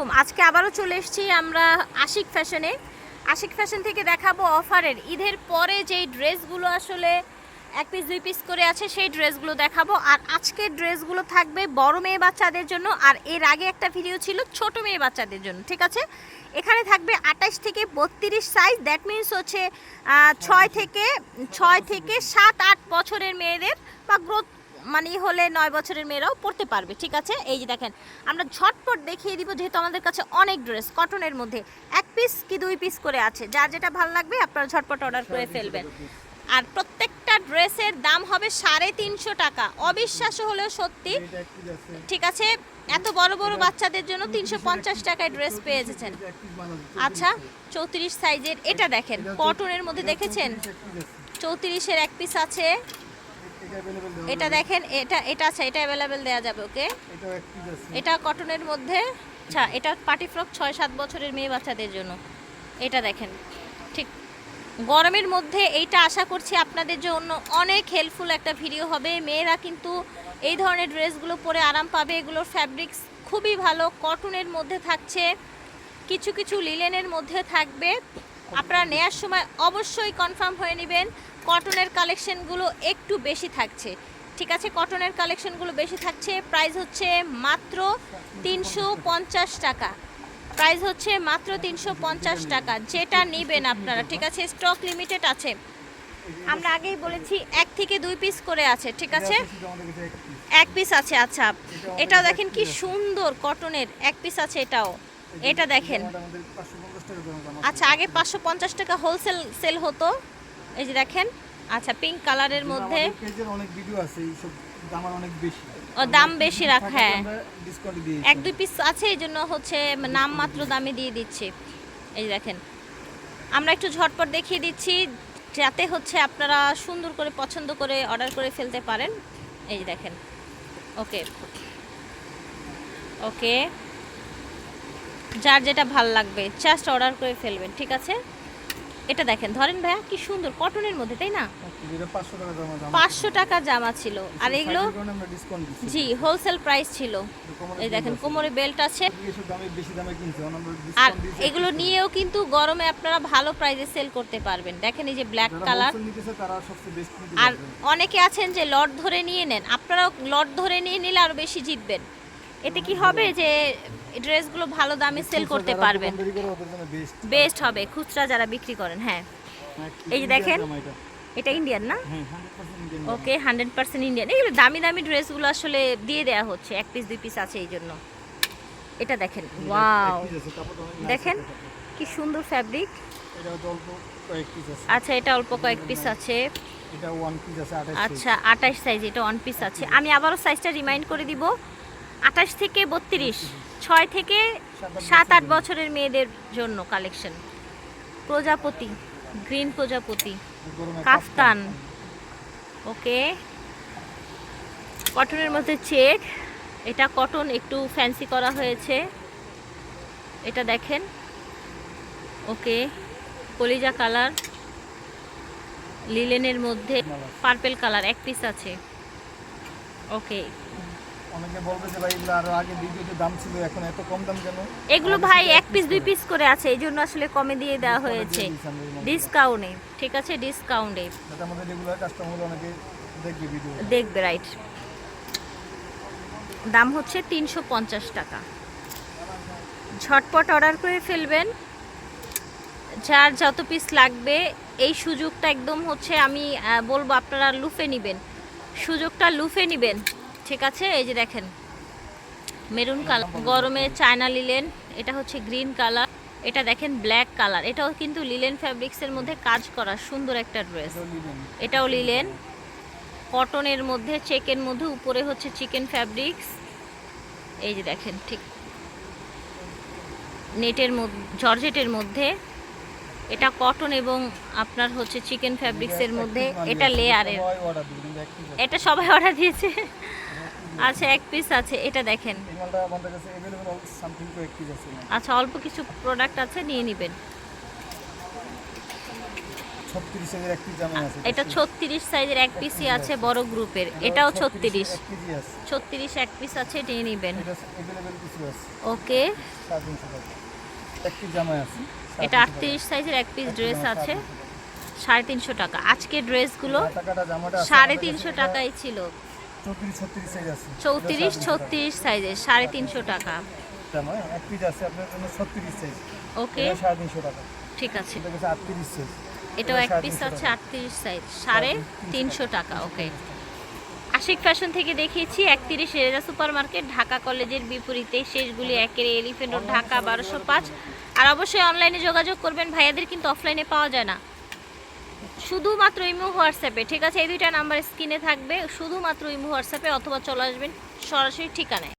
আলাইকুম আজকে আবারও চলে এসেছি আমরা আশিক ফ্যাশনে। আশিক ফ্যাশন থেকে দেখাবো অফারের। ঈদের পরে যেই ড্রেসগুলো আসলে এক পিস দুই পিস করে আছে, সেই ড্রেসগুলো দেখাবো। আর আজকের ড্রেসগুলো থাকবে বড় মেয়ে বাচ্চাদের জন্য। আর এর আগে একটা ভিডিও ছিল ছোট মেয়ে বাচ্চাদের জন্য, ঠিক আছে? এখানে থাকবে আঠাশ থেকে বত্রিশ সাইজ দ্যাট মিনস হচ্ছে ছয় থেকে ছয় থেকে সাত, আট বছরের মেয়েদের বা গ্রোথ মানে হলে নয় বছরের মেয়েরাও পড়তে পারবে ঠিক আছে? এই যে দেখেন আমরা ঝটপট দেখিয়ে দিব যেহেতু আমাদের কাছে অনেক ড্রেস কটনের মধ্যে এক পিস কি দুই পিস করে আছে যার যেটা ভালো লাগবে আপনারা ঝটপট অর্ডার করে ফেলবেন। আর প্রত্যেকটা ড্রেসের দাম হবে সাড়ে তিনশো টাকা অবিশ্বাস্য হলেও সত্যি ঠিক আছে? এত বড় বড় বাচ্চাদের জন্য তিনশো পঞ্চাশ টাকায় ড্রেস পেয়ে বানানো আচ্ছা চৌত্রিশ সাইজের এটা দেখেন কটনের মধ্যে দেখেছেন? চৌত্রিশের এক পিস আছে। এটা দেখেন এটা এটা আছে এটা অ্যাভেলেবেল দেওয়া যাবে ওকে এটা কটনের মধ্যে আচ্ছা এটা পার্টি ফ্রক ছয় সাত বছরের মেয়ে বাচ্চাদের জন্য। এটা দেখেন ঠিক। গরমের মধ্যে এইটা আশা করছি আপনাদের জন্য অনেক হেল্পফুল একটা ভিডিও হবে। মেয়েরা কিন্তু এই ধরনের ড্রেসগুলো পরে আরাম পাবে। এগুলোর ফ্যাব্রিক্স খুবই ভালো কটনের মধ্যে থাকছে কিছু কিছু লিলেনের মধ্যে থাকবে। আপনারা নেয়ার সময় অবশ্যই কনফার্ম হয়ে নেবেন। কটনের কালেকশনগুলো একটু বেশি থাকছে। ঠিক আছে, কটনের কালেকশনগুলো বেশি থাকছে। প্রাইস হচ্ছে মাত্র তিনশো পঞ্চাশ টাকা। প্রাইস হচ্ছে মাত্র তিনশো পঞ্চাশ টাকা। যেটা নেবেন আপনারা, ঠিক আছে? স্টক লিমিটেড আছে। আমরা আগেই বলেছি, এক থেকে দুই পিস করে আছে, ঠিক আছে? এক পিস আছে আচ্ছা। এটাও দেখেন কি সুন্দর কটনের এক পিস আছে এটাও। এটা দেখেন। জামাটা আমাদের 550 টাকা করে দাম আচ্ছা আগে পাঁচশো পঞ্চাশ টাকা হোলসেল সেল হতো। এই যে দেখেন আচ্ছা পিঙ্ক কালারের মধ্যে অনেক ভিডিও আছে এই সব দাম অনেক বেশি। ও দাম বেশি রাখা হ্যাঁ। এক দুই পিস আছে এই জন্য হচ্ছে নাম মাত্র দামে দিয়ে দিচ্ছি। এই দেখেন আমরা একটু ঝটপট দেখিয়ে দিচ্ছি যাতে হচ্ছে আপনারা সুন্দর করে পছন্দ করে অর্ডার করে ফেলতে পারেন। এই যে দেখেন ওকে ওকে যার যেটা ভালো লাগবে জাস্ট অর্ডার করে ফেলবেন ঠিক আছে? এটা দেখেন ধরেন ভাইয়া কি সুন্দর কটনের মধ্যে তাই না? এটা 500 টাকা দাম দাম পাঁচশো টাকা জামা ছিল আর এগুলো জি হোলসেল প্রাইস ছিল। এই দেখেন কোমরে বেল্ট আছে। আর এগুলো নিয়েও কিন্তু গরমে আপনারা ভালো প্রাইসে সেল করতে পারবেন। দেখেন এই যে ব্ল্যাক কালার আর অনেকে আছেন যে লট ধরে নিয়ে নেন আপনারাও লট ধরে নিয়ে নিলে আরও বেশি জিতবেন। এতে কি হবে যে ড্রেসগুলো ভালো দামে সেল করতে পারবেন বেস্ট হবে খুচরা যারা বিক্রি করেন হ্যাঁ। এই যে দেখেন। এটা? ইন্ডিয়ান না? হ্যাঁ 100% Indian okay hundred percent Indian এগুলো দামি দামি ড্রেসগুলো আসলে দিয়ে দেওয়া হচ্ছে এক পিস দুই পিস আছে এই জন্য। এটা দেখেন ওয়াও দেখেন কি সুন্দর ফ্যাব্রিক এটা হচ্ছে অল্প কয়েক পিস আছে। আচ্ছা এটা অল্প কয়েক পিস আছে। পিস আছে আচ্ছা আঠাশ সাইজ এটা ওয়ান পিস আছে। আমি আবারও সাইজটা রিমাইন্ড করে দিব। আঠাশ থেকে বত্রিশ, ছয় থেকে সাত, আট বছরের মেয়েদের জন্য কালেকশন প্রজাপতি গ্রিন প্রজাপতি, কাফতান। ওকে। কটনের মধ্যে চেক। এটা কটন, একটু ফ্যান্সি করা হয়েছে। এটা দেখেন। ওকে। কলিজা কালার। লিলেনের মধ্যে পার্পেল কালার এক পিস আছে। ওকে। অনেকে বলবে যে ভাই এগুলো আরও আগে ভিডিওতে দাম ছিল এখন এত কম দাম কেন? এগুলো ভাই এক পিস দুই পিস করে আছে এই জন্য আসলে কমে দিয়ে দেওয়া হয়েছে। ডিসকাউন্টে ঠিক আছে ডিসকাউন্টে যাতে আমাদের রেগুলার কাস্টমার অনেকে দেখবে ভিডিও দেখবে রাইট দাম হচ্ছে তিনশো পঞ্চাশ টাকা। ঝটপট অর্ডার করে ফেলবেন। যার যত পিস লাগবে এই সুযোগটা একদম হচ্ছে আমি বলব আপনারা লুফে নেবেন। সুযোগটা লুফে নেবেন। ঠিক আছে? এই যে দেখেন। মেরুন কালার গরমে চায়না লিলেন এটা হচ্ছে গ্রিন কালার এটা দেখেন ব্ল্যাক কালার এটাও কিন্তু লিলেন ফ্যাব্রিক্সের মধ্যে কাজ করা সুন্দর একটা ড্রেস। এটাও লিলেন। কটনের মধ্যে চেকের মধ্যে উপরে হচ্ছে চিকেন ফ্যাব্রিক্স। এই যে দেখেন ঠিক। নেটের মধ্যে জর্জেটের মধ্যে। এটা কটন এবং আপনার হচ্ছে চিকেন ফ্যাব্রিক্সের মধ্যে এটা লেয়ারের এটা সবাই অর্ডার দিয়েছে। আচ্ছা এক পিস আছে এটা দেখেন। আচ্ছা অল্প কিছু প্রোডাক্ট আছে নিয়ে নেবেন। এটা ছত্রিশ সাইজের এক পিসই আছে বড় গ্রুপের এটাও ছত্রিশ। ছত্রিশ এক পিস আছে নিয়ে নেবেন। ওকে আছে এটা আটত্রিশ সাইজের এক পিস ড্রেস আছে সাড়ে তিনশো টাকা। আজকে ড্রেসগুলো সাড়ে তিনশো টাকাই ছিল। চৌত্রিশ ছত্রিশ। সাইজের সাড়ে তিনশো টাকা। ওকে। ঠিক আছে। এটাও এক পিস আছে। আটত্রিশ সাইজ সাড়ে তিনশো টাকা ওকে। আশিক ফ্যাশন থেকে দেখিয়েছি একত্রিশ রেজা সুপার মার্কেট ঢাকা কলেজের বিপরীতে শেষগুলি একের এলিফেন্ট রোড ঢাকা বারোশো পাঁচ। আর অবশ্যই অনলাইনে যোগাযোগ করবেন, ভাইয়াদের কিন্তু অফলাইনে পাওয়া যায় না। শুধুমাত্র ইমো, হোয়াটসঅ্যাপে ঠিক আছে, এই দুইটা নাম্বার স্ক্রিনে থাকবে। শুধুমাত্র ইমো, হোয়াটসঅ্যাপে অথবা চলে আসবেন সরাসরি ঠিকানায়।